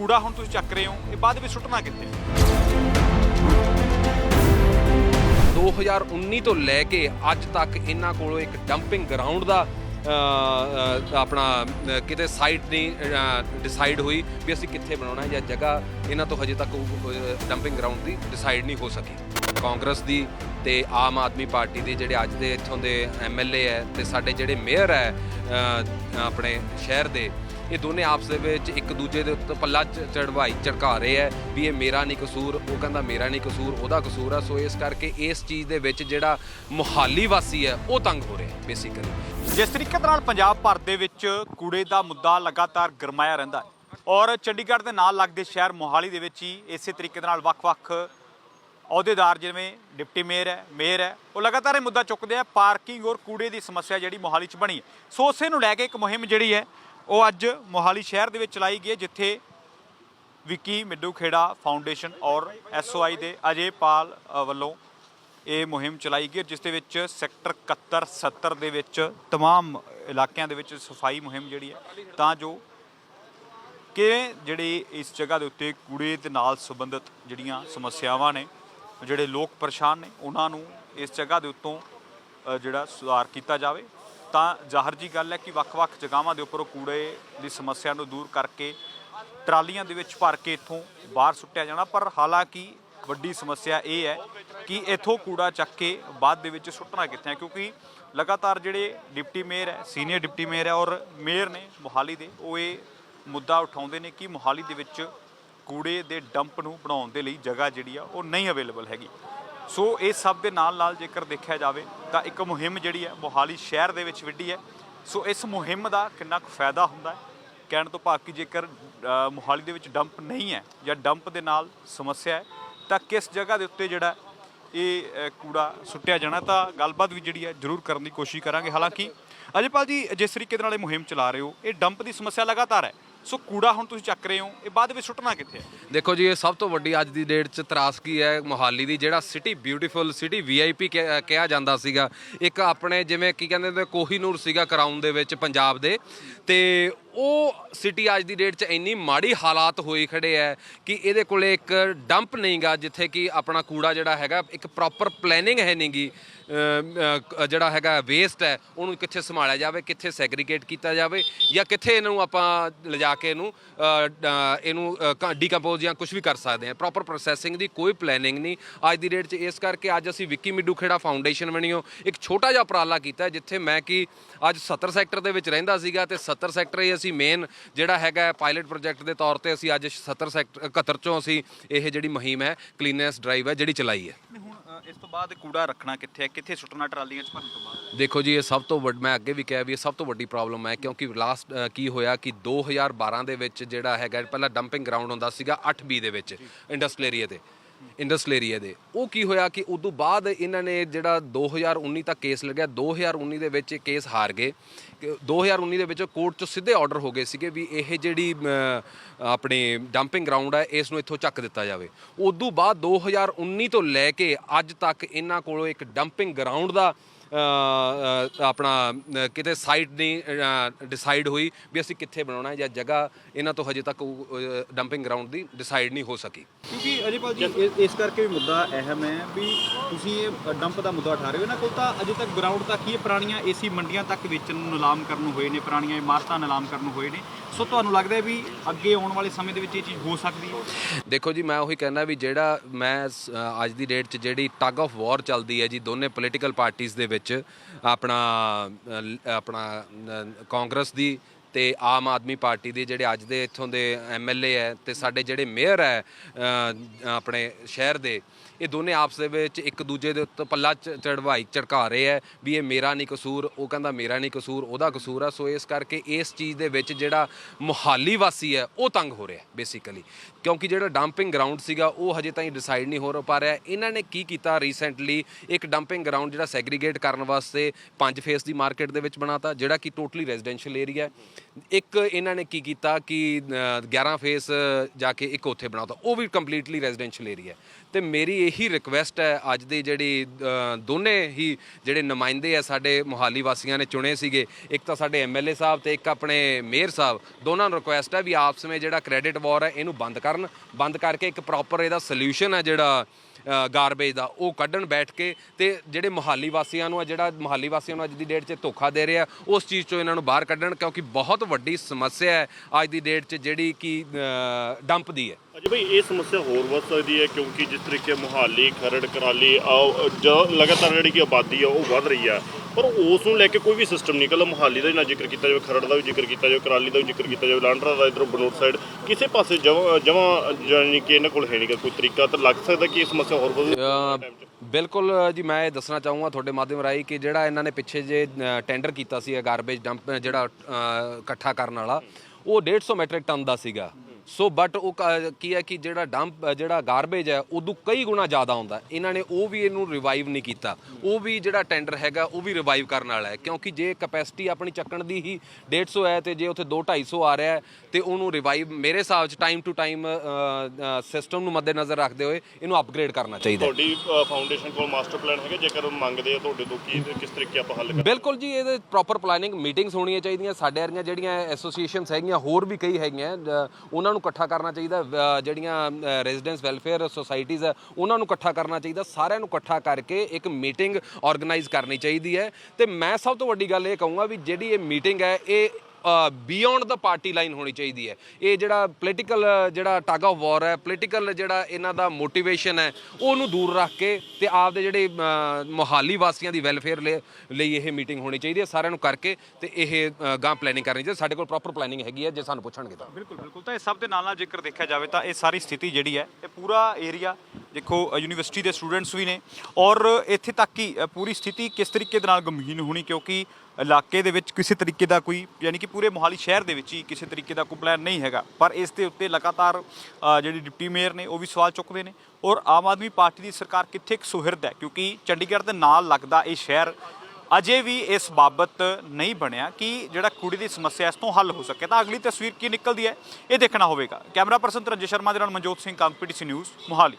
ਕੂੜਾ ਹੁਣ ਤੁਸੀਂ ਚੱਕ ਰਹੇ ਹੋ ਇਹ ਬਾਅਦ ਵਿੱਚ ਸੁੱਟਣਾ ਕਿੱਥੇ? 2019 ਤੋਂ ਲੈ ਕੇ ਅੱਜ ਤੱਕ ਇਹਨਾਂ ਕੋਲੋਂ ਇੱਕ ਡੰਪਿੰਗ ਗਰਾਊਂਡ ਦਾ ਅ, ਅ, ਆਪਣਾ ਅ, ਕਿਤੇ ਸਾਈਟ ਨਹੀਂ ਡਿਸਾਈਡ ਹੋਈ ਵੀ ਅਸੀਂ ਕਿੱਥੇ ਬਣਾਉਣਾ ਹੈ ਜਾਂ ਜਗ੍ਹਾ ਇਹਨਾਂ ਤੋਂ ਹਜੇ ਤੱਕ ਡੰਪਿੰਗ ਗਰਾਊਂਡ ਦੀ ਡਿਸਾਈਡ ਨਹੀਂ ਹੋ ਸਕੀ। ਕਾਂਗਰਸ ਦੀ ਤੇ ਆਮ ਆਦਮੀ ਪਾਰਟੀ ਦੇ ਜਿਹੜੇ ਅੱਜ ਦੇ ਇੱਥੋਂ ਦੇ ਐਮਐਲਏ ਹੈ ਤੇ ਸਾਡੇ ਜਿਹੜੇ ਮੇਅਰ ਹੈ ਆਪਣੇ ਸ਼ਹਿਰ ਦੇ, ਇਹ ਦੋਨੇ ਆਪਸ ਦੇ ਵਿੱਚ ਇੱਕ ਦੂਜੇ ਦੇ ਉੱਤੇ ਪੱਲਾ ਚ- ਚੜਵਾਈ ਝੜਕਾ ਰਹੇ ਹੈ ਵੀ ਇਹ ਮੇਰਾ ਨਹੀਂ ਕਸੂਰ, ਉਹ ਕਹਿੰਦਾ ਮੇਰਾ ਨਹੀਂ ਕਸੂਰ, ਉਹਦਾ ਕਸੂਰ ਆ ਸੋ ਇਸ ਕਰਕੇ ਇਸ ਚੀਜ਼ ਦੇ ਵਿੱਚ ਜਿਹੜਾ ਮੁਹਾਲੀ ਵਾਸੀ ਹੈ, ਉਹ ਤੰਗ ਹੋ ਰਿਹਾ ਬੇਸਿਕਲੀ ਜਿਸ ਤਰੀਕੇ ਦੇ ਨਾਲ ਪੰਜਾਬ ਭਰ ਦੇ ਵਿੱਚ ਕੂੜੇ ਦਾ ਮੁੱਦਾ ਲਗਾਤਾਰ ਗਰਮਾਇਆ ਰਹਿੰਦਾ ਹੈ ਔਰ ਚੰਡੀਗੜ੍ਹ ਦੇ ਨਾਲ ਲੱਗਦੇ ਸ਼ਹਿਰ ਮੋਹਾਲੀ ਦੇ ਵਿੱਚ ਹੀ ਇਸੇ ਤਰੀਕੇ ਦੇ ਨਾਲ ਵੱਖ-ਵੱਖ ਅਹੁਦੇਦਾਰ ਜਿਵੇਂ ਡਿਪਟੀ ਮੇਅਰ ਹੈ ਮੇਅਰ ਹੈ ਉਹ ਲਗਾਤਾਰ ਇਹ ਮੁੱਦਾ ਚੁੱਕਦੇ ਆ ਪਾਰਕਿੰਗ ਔਰ ਕੂੜੇ ਦੀ ਸਮੱਸਿਆ ਜਿਹੜੀ ਮੋਹਾਲੀ 'ਚ ਬਣੀ ਹੈ ਸੋ ਉਸੇ ਨੂੰ ਲੈ ਕੇ ਇੱਕ ਮੁਹਿੰਮ ਜਿਹੜੀ ਹੈ ਉਹ ਅੱਜ ਮੋਹਾਲੀ ਸ਼ਹਿਰ ਦੇ ਵਿੱਚ ਚਲਾਈ ਗਈ ਹੈ ਜਿੱਥੇ ਵਿੱਕੀ ਮਿੱਡੂ ਖੇੜਾ ਫਾਊਂਡੇਸ਼ਨ ਔਰ ਐਸਓਆਈ ਦੇ ਅਜੇ ਪਾਲ ਅ, ਵੱਲੋਂ ਇਹ ਮੁਹਿੰਮ ਚਲਾਈ ਗਈ ਹੈ, ਜਿਸ ਦੇ ਵਿੱਚ ਸੈਕਟਰ 71 70 ਦੇ ਵਿੱਚ तमाम ਇਲਾਕਿਆਂ ਦੇ ਵਿੱਚ ਸਫਾਈ ਮੁਹਿੰਮ ਜਿਹੜੀ ਹੈ ਤਾਂ ਜੋ ਕਿ ਜਿਹੜੇ ਇਸ ਜਗ੍ਹਾ ਦੇ ਉੱਤੇ ਕੂੜੇ ਦੇ ਨਾਲ ਸੰਬੰਧਿਤ ਜਿਹੜੀਆਂ ਸਮੱਸਿਆਵਾਂ ਨੇ ਜਿਹੜੇ ਲੋਕ ਪਰੇਸ਼ਾਨ ਨੇ, ਉਹਨਾਂ ਨੂੰ ਇਸ ਜਗ੍ਹਾ ਦੇ ਉੱਤੋਂ ਜਿਹੜਾ ਸੁਧਾਰ ਕੀਤਾ ਜਾਵੇ। ਤਾਂ ਜ਼ਾਹਰ ਜੀ ਗੱਲ ਹੈ ਕਿ ਵੱਖ-ਵੱਖ ਜਗ੍ਹਾਵਾਂ ਦੇ ਉੱਪਰ ਕੂੜੇ ਦੀ ਸਮੱਸਿਆ ਨੂੰ ਦੂਰ ਕਰਕੇ ਟਰਾਲੀਆਂ ਦੇ ਵਿੱਚ ਭਰ ਕੇ ਇੱਥੋਂ ਬਾਹਰ ਸੁੱਟਿਆ ਜਾਣਾ। ਪਰ ਹਾਲਾਂਕਿ ਵੱਡੀ ਸਮੱਸਿਆ ਇਹ ਹੈ ਕਿ ਇੱਥੋਂ ਕੂੜਾ ਚੱਕ ਕੇ ਬਾਅਦ ਦੇ ਵਿੱਚ ਸੁੱਟਣਾ ਕਿੱਥੇ ਹੈ? ਕਿਉਂਕਿ ਲਗਾਤਾਰ ਜਿਹੜੇ ਡਿਪਟੀ ਮੇਅਰ ਹੈ, ਸੀਨੀਅਰ ਡਿਪਟੀ ਮੇਅਰ ਹੈ ਔਰ ਮੇਅਰ ਨੇ ਮੋਹਾਲੀ ਦੇ, ਉਹ ਇਹ ਮੁੱਦਾ ਉਠਾਉਂਦੇ ਨੇ ਕਿ ਮੋਹਾਲੀ ਦੇ ਵਿੱਚ ਕੂੜੇ ਦੇ ਡੰਪ ਨੂੰ ਬਣਾਉਣ ਦੇ ਲਈ ਜਗ੍ਹਾ ਜਿਹੜੀ ਆ, ਉਹ ਨਹੀਂ ਅਵੇਲੇਬਲ ਹੈਗੀ। ਸੋ ਇਹ ਸਭ ਦੇ ਨਾਲ ਨਾਲ ਜੇਕਰ ਦੇਖਿਆ ਜਾਵੇ, ਤਾਂ ਇੱਕ ਮੁਹਿੰਮ ਜਿਹੜੀ ਹੈ ਮੋਹਾਲੀ ਸ਼ਹਿਰ ਦੇ ਵਿੱਚ ਵਿੱਢੀ ਹੈ। ਸੋ ਇਸ ਮੁਹਿੰਮ ਦਾ ਕਿੰਨਾ ਕੁ ਫਾਇਦਾ ਹੁੰਦਾ ਹੈ? ਕਹਿਣ ਤੋਂ ਭਾਵ ਕਿ ਜੇਕਰ ਮੋਹਾਲੀ ਦੇ ਵਿੱਚ ਡੰਪ ਨਹੀਂ ਹੈ ਜਾਂ ਡੰਪ ਦੇ ਨਾਲ ਸਮੱਸਿਆ ਹੈ, ਤਾਂ ਕਿਸ ਜਗ੍ਹਾ ਦੇ ਉੱਤੇ ਜਿਹੜਾ ਇਹ ਕੂੜਾ ਸੁੱਟਿਆ ਜਾਣਾ ਤਾਂ ਗੱਲਬਾਤ ਵੀ ਜਿਹੜੀ ਹੈ, ਜ਼ਰੂਰ ਕਰਨ ਦੀ ਕੋਸ਼ਿਸ਼ ਕਰਾਂਗੇ। ਹਾਲਾਂਕਿ ਅਜੇਪਾਲ ਜੀ, ਜਿਸ ਤਰੀਕੇ ਦੇ ਨਾਲ ਇਹ ਮੁਹਿੰਮ ਚਲਾ ਰਹੇ ਹੋ, ਇਹ ਡੰਪ ਦੀ ਸਮੱਸਿਆ ਲਗਾਤਾਰ ਹੈ। ਸੋ ਕੂੜਾ ਹੁਣ ਤੁਸੀਂ ਚੱਕ ਰਹੇ ਹੋ, ਇਹ ਬਾਅਦ ਵਿੱਚ ਸੁੱਟਣਾ ਕਿੱਥੇ ਹੈ? ਦੇਖੋ ਜੀ, ਇਹ ਸਭ ਤੋਂ ਵੱਡੀ ਅੱਜ ਦੀ ਡੇਟ 'ਚ ਤਰਾਸਗੀ ਹੈ ਮੋਹਾਲੀ ਦੀ, ਜਿਹੜਾ ਸਿਟੀ ਬਿਊਟੀਫੁਲ ਸਿਟੀ ਵੀਆਈਪੀ ਕਿਹਾ ਜਾਂਦਾ ਸੀਗਾ। ਇੱਕ ਆਪਣੇ ਜਿਵੇਂ ਕੀ ਕਹਿੰਦੇ ਨੇ, ਕੋਹੀਨੂਰ ਸੀਗਾ ਕਰਾਊਨ ਦੇ ਵਿੱਚ ਪੰਜਾਬ ਦੇ। ਤੇ ਉਹ ਸਿਟੀ ਅੱਜ ਦੀ ਡੇਟ 'ਚ ਇੰਨੀ ਮਾੜੀ ਹਾਲਾਤ ਹੋਈ ਖੜੇ ਹੈ ਕਿ ਇਹਦੇ ਕੋਲੇ ਇੱਕ ਡੰਪ ਨਹੀਂਗਾ ਜਿੱਥੇ ਕਿ ਆਪਣਾ ਕੂੜਾ ਜਿਹੜਾ ਹੈਗਾ ਇੱਕ ਪ੍ਰੋਪਰ ਪਲੈਨਿੰਗ ਹੈ ਨਹੀਂਗੀ। ਜਿਹੜਾ ਹੈਗਾ ਵੇਸਟ ਹੈ ਉਹਨੂੰ ਕਿੱਥੇ ਸੰਭਾਲਿਆ ਜਾਵੇ ਕਿੱਥੇ ਸੈਗਰੀਗੇਟ ਕੀਤਾ ਜਾਵੇ ਜਾਂ ਕਿੱਥੇ ਇਹਨੂੰ ਆਪਾਂ ਲਿਜਾ ਕੇ ਇਹਨੂੰ ਅ, ਡ- ਇਹਨੂੰ ਡੀਕੰਪੋਜ਼ ਜਾਂ ਕੁਝ ਵੀ ਕਰ ਸਕਦੇ ਹਾਂ। ਪ੍ਰੋਪਰ ਪ੍ਰੋਸੈਸਿੰਗ ਦੀ ਕੋਈ ਪਲੈਨਿੰਗ ਨਹੀਂ। ਅੱਜ ਦੀ ਡੇਟ 'ਚ ਇਸ ਕਰਕੇ ਅੱਜ ਅਸੀਂ ਵਿੱਕੀ ਮਿੱਡੂ ਖੇੜਾ ਫਾਊਂਡੇਸ਼ਨ ਬਣੀਓ। ਇੱਕ ਛੋਟਾ ਜਿਹਾ ਉਪਰਾਲਾ ਕੀਤਾ ਜਿੱਥੇ ਮੈਂ ਕਿ ਅੱਜ 70 ਸੈਕਟਰ ਦੇ ਵਿੱਚ ਰਹਿੰਦਾ ਸੀਗਾ ਤੇ 70 ਸੈਕਟਰ ਹੀ ਅਸੀਂ ਮੇਨ ਜਿਹੜਾ ਹੈਗਾ ਪਾਇਲਟ ਪ੍ਰੋਜੈਕਟ ਦੇ ਤੌਰ ਤੇ ਅਸੀਂ ਅੱਜ 70 ਸੈਕਟਰ 71 ਚੋਂ ਅਸੀਂ ਇਹ ਜਿਹੜੀ ਮੁਹਿੰਮ ਹੈ ਕਲੀਨੈਸ ਡਰਾਈਵ ਹੈ ਜਿਹੜੀ ਚਲਾਈ ਹੈ। ਹੁਣ ਇਸ ਤੋਂ ਬਾਅਦ ਕੂੜਾ ਰੱਖਣਾ ਕਿੱਥੇ ਹੈ? ਕਿੱਥੇ ਸੁੱਟਣਾ ਟਰਾਲੀਆਂ 'ਚ ਭਰਨ ਤੋਂ ਬਾਅਦ? ਦੇਖੋ ਜੀ ਇਹ ਸਭ ਤੋਂ ਵੱਡ ਮੈਂ ਅੱਗੇ ਵੀ ਕਿਹਾ ਵੀ ਇਹ ਸਭ ਤੋਂ ਵੱਡੀ ਪ੍ਰੋਬਲਮ ਹੈ ਕਿਉਂਕਿ ਲਾਸਟ ਕੀ ਹੋਇਆ ਕਿ 2012 ਦੇ ਵਿੱਚ ਜਿਹੜਾ ਹੈਗਾ ਪਹਿਲਾਂ ਡੰਪਿੰਗ ਗਰਾਊਂਡ ਹੁੰਦਾ ਸੀਗਾ 8B ਦੇ ਵਿੱਚ ਇੰਡਸਟਰੀਅਲ ਏਰੀਆ ਤੇ। ਇੰਡਸਟਰੀਅਲ ਏਰੀਆ ਦੇ। ਉਹ ਕੀ ਹੋਇਆ ਕਿ ਉਦੋਂ ਬਾਅਦ ਇਹਨਾਂ ਨੇ ਜਿਹੜਾ 2019 ਤੱਕ ਕੇਸ ਲੱਗਿਆ 2019 ਦੇ ਵਿੱਚ ਇਹ ਕੇਸ ਹਾਰ ਗਏ। ਕਿ 2019 ਦੇ ਵਿੱਚ ਕੋਰਟ ਚੋਂ ਸਿੱਧੇ ਆਰਡਰ ਹੋ ਗਏ ਸੀਗੇ ਵੀ ਇਹ ਜਿਹੜੀ ਆਪਣੇ ਡੰਪਿੰਗ ਗਰਾਊਂਡ ਹੈ, ਇਸ ਨੂੰ ਇੱਥੋਂ ਚੱਕ ਦਿੱਤਾ ਜਾਵੇ। ਉਦੋਂ ਬਾਅਦ 2019 ਤੋਂ ਲੈ ਕੇ ਅੱਜ ਤੱਕ ਇਹਨਾਂ ਕੋਲੋਂ ਇੱਕ ਡੰਪਿੰਗ ਗਰਾਊਂਡ ਦਾ ਆਪਣਾ ਕਿਤੇ ਸਾਈਟ ਨਹੀਂ ਡਿਸਾਈਡ ਹੋਈ ਵੀ ਅਸੀਂ ਕਿੱਥੇ ਬਣਾਉਣਾ ਹੈ ਜਾਂ ਜਗ੍ਹਾ ਇਹਨਾਂ ਤੋਂ ਹਜੇ ਤੱਕ ਡੰਪਿੰਗ ਗਰਾਊਂਡ ਦੀ ਡਿਸਾਈਡ ਨਹੀਂ ਹੋ ਸਕੀ। ਕਿਉਂਕਿ ਅਜੇਪਾਲ ਜੀ ਇਸ ਕਰਕੇ ਵੀ ਮੁੱਦਾ ਅਹਿਮ ਹੈ ਵੀ ਤੁਸੀਂ ਇਹ ਡੰਪ ਦਾ ਮੁੱਦਾ ਉਠਾ ਰਹੇ ਹੋ। ਇਹਨਾਂ ਕੋਲ ਤਾਂ ਅਜੇ ਤੱਕ ਗਰਾਊਂਡ ਤੱਕ ਹੀ ਪੁਰਾਣੀਆਂ ਏਸੀ ਮੰਡੀਆਂ ਤੱਕ ਵੇਚਣ ਨੂੰ ਨਿਲਾਮ ਕਰਨ ਨੂੰ ਹੋਏ ਨੇ ਪੁਰਾਣੀਆਂ ਇਮਾਰਤਾਂ ਨਿਲਾਮ ਕਰਨ ਨੂੰ ਹੋਏ ਨੇ। ਸੋ ਤੁਹਾਨੂੰ ਲੱਗਦਾ ਹੈ ਵੀ ਅੱਗੇ ਆਉਣ ਵਾਲੇ ਸਮੇਂ ਦੇ ਵਿੱਚ ਇਹ ਚੀਜ਼ ਹੋ ਸਕਦੀ ਹੈ? ਦੇਖੋ ਜੀ ਮੈਂ ਉਹੀ ਕਹਿੰਦਾ ਵੀ ਜਿਹੜਾ ਮੈਂ ਅੱਜ ਦੀ ਡੇਟ 'ਚ ਜਿਹੜੀ ਟਗ ਆਫ ਵਾਰ ਚੱਲਦੀ ਹੈ ਜੀ ਦੋਨੇ ਪੋਲੀਟੀਕਲ ਪਾਰਟੀਆਂ ਦੇ ਵਿੱਚ ਆਪਣਾ ਆਪਣਾ ਕਾਂਗਰਸ ਦੀ ਤੇ ਆਮ ਆਦਮੀ ਪਾਰਟੀ ਦੇ ਜਿਹੜੇ ਅੱਜ ਦੇ ਇੱਥੋਂ ਦੇ ਐਮਐਲਏ ਹੈ ਤੇ ਸਾਡੇ ਜਿਹੜੇ ਮੇਅਰ ਹੈ ਆਪਣੇ ਸ਼ਹਿਰ ਦੇ ਇਹ ਦੋਨੇ ਆਪਸ ਦੇ ਵਿੱਚ ਇੱਕ ਦੂਜੇ ਦੇ ਉੱਤੇ ਪੱਲਾ ਚ- ਚੜਵਾਈ ਝੜਕਾ ਰਹੇ ਹੈ ਵੀ ਇਹ ਮੇਰਾ ਨਹੀਂ ਕਸੂਰ, ਉਹ ਕਹਿੰਦਾ ਮੇਰਾ ਨਹੀਂ ਕਸੂਰ, ਉਹਦਾ ਕਸੂਰ ਆ। ਸੋ ਇਸ ਕਰਕੇ ਇਸ ਚੀਜ਼ ਦੇ ਵਿੱਚ ਜਿਹੜਾ ਮੁਹਾਲੀ ਵਾਸੀ ਹੈ, ਉਹ ਤੰਗ ਹੋ ਰਿਹਾ ਬੇਸਿਕਲੀ ਕਿਉਂਕਿ ਜਿਹੜਾ ਡੰਪਿੰਗ ਗਰਾਊਂਡ ਸੀਗਾ, ਉਹ ਹਜੇ ਤਾਈਂ ਡਿਸਾਈਡ ਨਹੀਂ ਹੋ ਪਾ ਰਿਹਾ। ਇਹਨਾਂ ਨੇ ਕੀ ਕੀਤਾ ਰੀਸੈਂਟਲੀ ਇੱਕ ਡੰਪਿੰਗ ਗਰਾਊਂਡ ਜਿਹੜਾ ਸੈਗਰੀਗੇਟ ਕਰਨ ਵਾਸਤੇ ਪੰਜ ਫੇਸ ਦੀ ਮਾਰਕੀਟ ਦੇ ਵਿੱਚ ਬਣਾਤਾ, ਜਿਹੜਾ ਕਿ ਟੋਟਲੀ ਰੈਜ਼ੀਡੈਂਸ਼ੀਅਲ ਏਰੀਆ ਹੈ। ਇੱਕ ਇਹਨਾਂ ਨੇ ਕੀ ਕੀਤਾ ਕਿ ਅ, 11 ਫੇਸ ਜਾ ਕੇ ਇੱਕ ਉੱਥੇ ਬਣਾਤਾ। ਉਹ ਵੀ ਕੰਪਲੀਟਲੀ ਰੈਜ਼ੀਡੈਂਸ਼ੀਅਲ ਏਰੀਆ ਤੇ ਮੇਰੀ ਇਹੀ ਰਿਕੁਐਸਟ ਹੈ ਅੱਜ ਦੀ ਜਿਹੜੀ ਦੋਨੇ ਹੀ ਜਿਹੜੇ ਨੁਮਾਇੰਦੇ ਆ ਸਾਡੇ ਮੁਹਾਲੀ ਵਾਸੀਆਂ ਨੇ ਚੁਣੇ ਸੀਗੇ। ਇੱਕ ਤਾਂ ਸਾਡੇ ਐਮਐਲਏ ਸਾਹਿਬ ਤੇ ਇੱਕ ਆਪਣੇ ਮੇਅਰ ਸਾਹਿਬ। ਦੋਨਾਂ ਨੂੰ ਰਿਕੁਐਸਟ ਹੈ ਵੀ ਆਪਸ ਵਿੱਚ ਜਿਹੜਾ ਕ੍ਰੈਡਿਟ ਵਾਰ ਹੈ ਇਹਨੂੰ ਬੰਦ ਕਰਨ। ਬੰਦ ਕਰਕੇ ਇੱਕ ਪ੍ਰੋਪਰ ਇਹਦਾ ਸੋਲੂਸ਼ਨ ਹੈ ਜਿਹੜਾ ਗਾਰਬੇਜ ਦਾ, ਉਹ ਕੱਢਣ ਬੈਠ ਕੇ ਤੇ ਜਿਹੜੇ ਮੁਹਾਲੀ ਵਾਸੀਆਂ ਨੂੰ ਆ, ਜਿਹੜਾ ਮੁਹਾਲੀ ਵਾਸੀਆਂ ਨੂੰ ਅੱਜ ਦੀ ਡੇਟ 'ਚ ਧੋਖਾ ਦੇ ਰਿਹਾ, ਉਸ ਚੀਜ਼ 'ਚੋਂ ਇਹਨਾਂ ਨੂੰ ਬਾਹਰ ਕੱਢਣ ਕਿਉਂਕਿ ਬਹੁਤ ਵੱਡੀ ਸਮੱਸਿਆ ਹੈ ਅੱਜ ਦੀ ਡੇਟ 'ਚ ਜਿਹੜੀ ਕਿ ਡੰਪ ਦੀ ਹੈ। ਅਜੇ ਭਾਈ ਇਹ ਸਮੱਸਿਆ ਹੋਰ ਵੱਧ ਸਕਦੀ ਹੈ ਕਿਉਂਕਿ ਜਿਸ ਤਰੀਕੇ ਮੁਹਾਲੀ, ਖਰੜ, ਕਰਾਲੀ, ਆਓ, ਜੋ, ਲਗਾਤਾਰ ਜਿਹੜੀ ਕਿ ਆਬਾਦੀ ਆ, ਉਹ ਵੱਧ ਰਹੀ ਆ। ਪਰ ਉਸ ਨੂੰ ਲੈ ਕੇ ਕੋਈ ਵੀ ਸਿਸਟਮ ਨਹੀਂ। ਕੱਲ੍ਹ ਮੁਹਾਲੀ ਦਾ ਨਾ ਜ਼ਿਕਰ ਕੀਤਾ ਜਾਵੇ, ਖਰੜ ਦਾ ਵੀ ਜ਼ਿਕਰ ਕੀਤਾ ਜਾਵੇ, ਕਰਾਲੀ ਦਾ ਵੀ ਜ਼ਿਕਰ ਕੀਤਾ ਜਾਵੇ, ਲਾਂਡਰਾ ਦਾ ਇਧਰੋਂ ਬਨੋਟ ਸਾਈਡ ਕਿਸੇ ਪਾਸੇ ਜਮਾਂ ਜਾਨੀ ਕਿ ਇਹਨਾਂ ਕੋਲ ਹੈ ਨਹੀਂਗਾ ਕੋਈ ਤਰੀਕਾ। ਤਾਂ ਲੱਗ ਸਕਦਾ ਕਿ ਇਹ ਸਮੱਸਿਆ ਹੋਰ ਵਧੂ। ਬਿਲਕੁਲ ਜੀ, ਮੈਂ ਇਹ ਦੱਸਣਾ ਚਾਹੂੰਗਾ ਤੁਹਾਡੇ ਮਾਧਿਅਮ ਰਾਹੀਂ ਕਿ ਜਿਹੜਾ ਇਹਨਾਂ ਨੇ ਪਿੱਛੇ ਜੇ ਟੈਂਡਰ ਕੀਤਾ ਸੀ ਗਾਰਬੇਜ ਡੰਪ ਜਿਹੜਾ ਇਕੱਠਾ ਕਰਨ ਵਾਲਾ, ਉਹ 150 ਮੈਟ੍ਰਿਕ ਟਨ ਦਾ ਸੀਗਾ। ਸੋ ਬਟ ਉਹ ਕ- ਕੀ ਹੈ ਕਿ ਜਿਹੜਾ ਡੰਪ ਜਿਹੜਾ ਗਾਰਬੇਜ ਹੈ ਉਦੋਂ ਕਈ ਗੁਣਾ ਜ਼ਿਆਦਾ ਹੁੰਦਾ ਇਹਨਾਂ ਨੇ ਉਹ ਵੀ ਇਹਨੂੰ ਰਿਵਾਈਵ ਨਹੀਂ ਕੀਤਾ। ਉਹ ਵੀ ਜਿਹੜਾ ਟੈਂਡਰ ਹੈਗਾ ਉਹ ਵੀ ਰਿਵਾਈਵ ਕਰਨ ਵਾਲਾ ਹੈ। ਕਿਉਂਕਿ ਜੇ ਕਪੈਸਿਟੀ ਆਪਣੀ ਚੱਕਣ ਦੀ ਹੀ 150 ਹੈ ਤੇ ਜੇ ਉੱਥੇ 2 250 ਆ ਰਿਹਾ ਹੈ ਤੇ ਉਹਨੂੰ ਰਿਵਾਈਵ ਮੇਰੇ ਹਿਸਾਬ 'ਚ ਟਾਈਮ ਟੂ ਟਾਈਮ ਸਿਸਟਮ ਨੂੰ ਮੱਦੇਨਜ਼ਰ ਰੱਖਦੇ ਹੋਏ ਇਹਨੂੰ ਅਪਗ੍ਰੇਡ ਕਰਨਾ ਚਾਹੀਦਾ ਹੈ। ਤੁਹਾਡੀ ਫਾਊਂਡੇਸ਼ਨ ਕੋਲ ਮਾਸਟਰ ਪਲਾਨ ਹੈਗਾ? ਜੇਕਰ ਉਹ ਮੰਗਦੇ ਆ ਤੁਹਾਡੇ ਤੋਂ ਕੀ ਕਿਸ ਤਰੀਕੇ ਆਪਾਂ ਹੱਲ ਕਰ ਬਿਲਕੁਲ ਜੀ ਇਹਦੇ ਪ੍ਰੋਪਰ ਪਲਾਨਿੰਗ ਮੀਟਿੰਗਸ ਹੋਣੀਆਂ ਚਾਹੀਦੀਆਂ। ਸਾਡੇ ਵਰਗੀਆਂ ਜਿਹੜੀਆਂ ਐਸੋਸੀਏਸ਼ਨਸ ਹੈਗੀਆਂ ਹੋਰ ਵੀ ਕਈ ਹੈਗੀਆਂ ਅ, ਉਹਨਾਂ ਨੂੰ ਇਕੱਠਾ ਕਰਨਾ ਚਾਹੀਦਾ ਜਿਹੜੀਆਂ ਰੈਜ਼ੀਡੈਂਸ ਵੈਲਫੇਅਰ ਸੁਸਾਇਟੀਜ਼ ਹੈ ਉਹਨਾਂ ਨੂੰ ਇਕੱਠਾ ਕਰਨਾ ਚਾਹੀਦਾ, ਸਾਰਿਆਂ ਨੂੰ ਇਕੱਠਾ ਕਰਕੇ ਇੱਕ ਮੀਟਿੰਗ ਆਰਗੇਨਾਈਜ਼ ਕਰਨੀ ਚਾਹੀਦੀ ਹੈ। ਤੇ ਮੈਂ ਸਭ ਤੋਂ ਵੱਡੀ ਗੱਲ ਇਹ ਕਹੂੰਗਾ ਵੀ ਜਿਹੜੀ ਇਹ ਮੀਟਿੰਗ ਹੈ, ਇਹ ਬਿਯੋਂਡ ਦਾ ਪਾਰਟੀ ਲਾਈਨ ਹੋਣੀ ਚਾਹੀਦੀ ਹੈ। ਇਹ ਜਿਹੜਾ ਪੋਲੀਟੀਕਲ ਜਿਹੜਾ ਟਗ ਆਫ ਵਾਰ ਹੈ ਪੋਲੀਟੀਕਲ ਜਿਹੜਾ ਇਹਨਾਂ ਦਾ ਮੋਟੀਵੇਸ਼ਨ ਹੈ ਉਹਨੂੰ ਦੂਰ ਰੱਖ ਕੇ ਤੇ ਆਪਦੇ ਜਿਹੜੇ ਮੋਹਾਲੀ ਵਾਸੀਆਂ ਦੀ ਵੈਲਫੇਅਰ ਲਈ ਇਹ ਮੀਟਿੰਗ ਹੋਣੀ ਚਾਹੀਦੀ ਹੈ ਸਾਰਿਆਂ ਨੂੰ ਕਰਕੇ ਤੇ ਇਹ ਅ, ਗਾਂ ਪਲੈਨਿੰਗ ਕਰਨੀ ਚਾਹੀਦੀ ਸਾਡੇ ਕੋਲ ਪ੍ਰੋਪਰ ਪਲੈਨਿੰਗ ਹੈਗੀ ਹੈ ਜੇ ਸਾਨੂੰ ਪੁੱਛਣਗੇ ਤਾਂ। ਬਿਲਕੁਲ ਬਿਲਕੁਲ। ਤਾਂ ਇਹ ਸਭ ਦੇ ਨਾਲ ਨਾਲ ਜੇਕਰ ਦੇਖਿਆ ਜਾਵੇ ਤਾਂ ਇਹ ਸਾਰੀ ਸਥਿਤੀ ਜਿਹੜੀ ਹੈ ਇਹ ਪੂਰਾ ਏਰੀਆ ਦੇਖੋ ਯੂਨੀਵਰਸਿਟੀ ਦੇ ਸਟੂਡੈਂਟਸ ਵੀ ਨੇ ਔਰ ਇੱਥੇ ਤੱਕ ਕਿ ਪੂਰੀ ਸਥਿਤੀ ਕਿਸ ਤਰੀਕੇ ਦੇ ਨਾਲ ਗੰਭੀਰ ਹੋਣੀ ਕਿਉਂਕਿ ਇਲਾਕੇ ਦੇ ਵਿੱਚ ਕਿਸੇ ਤਰੀਕੇ ਦਾ ਕੋਈ, ਯਾਨੀ ਕਿ ਪੂਰੇ ਮੋਹਾਲੀ ਸ਼ਹਿਰ ਦੇ ਵਿੱਚ ਹੀ ਕਿਸੇ ਤਰੀਕੇ ਦਾ ਕੋਈ ਪਲਾਨ ਨਹੀਂ ਹੈਗਾ। ਪਰ ਇਸ ਦੇ ਉੱਤੇ ਲਗਾਤਾਰ ਜਿਹੜੀ ਡਿਪਟੀ ਮੇਅਰ ਨੇ, ਉਹ ਵੀ ਸਵਾਲ ਚੁੱਕਦੇ ਨੇ ਔਰ ਆਮ ਆਦਮੀ ਪਾਰਟੀ ਦੀ ਸਰਕਾਰ ਕਿੱਥੇ ਕੁ ਸੁਹਿਰਦ ਹੈ? ਕਿਉਂਕਿ ਚੰਡੀਗੜ੍ਹ ਦੇ ਨਾਲ ਲੱਗਦਾ ਇਹ ਸ਼ਹਿਰ ਅਜੇ ਵੀ ਇਸ ਬਾਬਤ ਨਹੀਂ ਬਣਿਆ ਕਿ ਜਿਹੜਾ ਕੁੜੀ ਦੀ ਸਮੱਸਿਆ ਇਸ ਤੋਂ ਹੱਲ ਹੋ ਸਕੇ। ਤਾਂ ਅਗਲੀ ਤਸਵੀਰ ਕੀ ਨਿਕਲਦੀ ਹੈ, ਇਹ ਦੇਖਣਾ ਹੋਵੇਗਾ। ਕੈਮਰਾ ਪਰਸਨ ਰੰਜੇ ਸ਼ਰਮਾ ਦੇ ਨਾਲ ਮਨਜੋਤ ਸਿੰਘ ਕੰਗ ਪੀਟੀਸੀ ਨਿਊਜ਼, ਮੋਹਾਲੀ।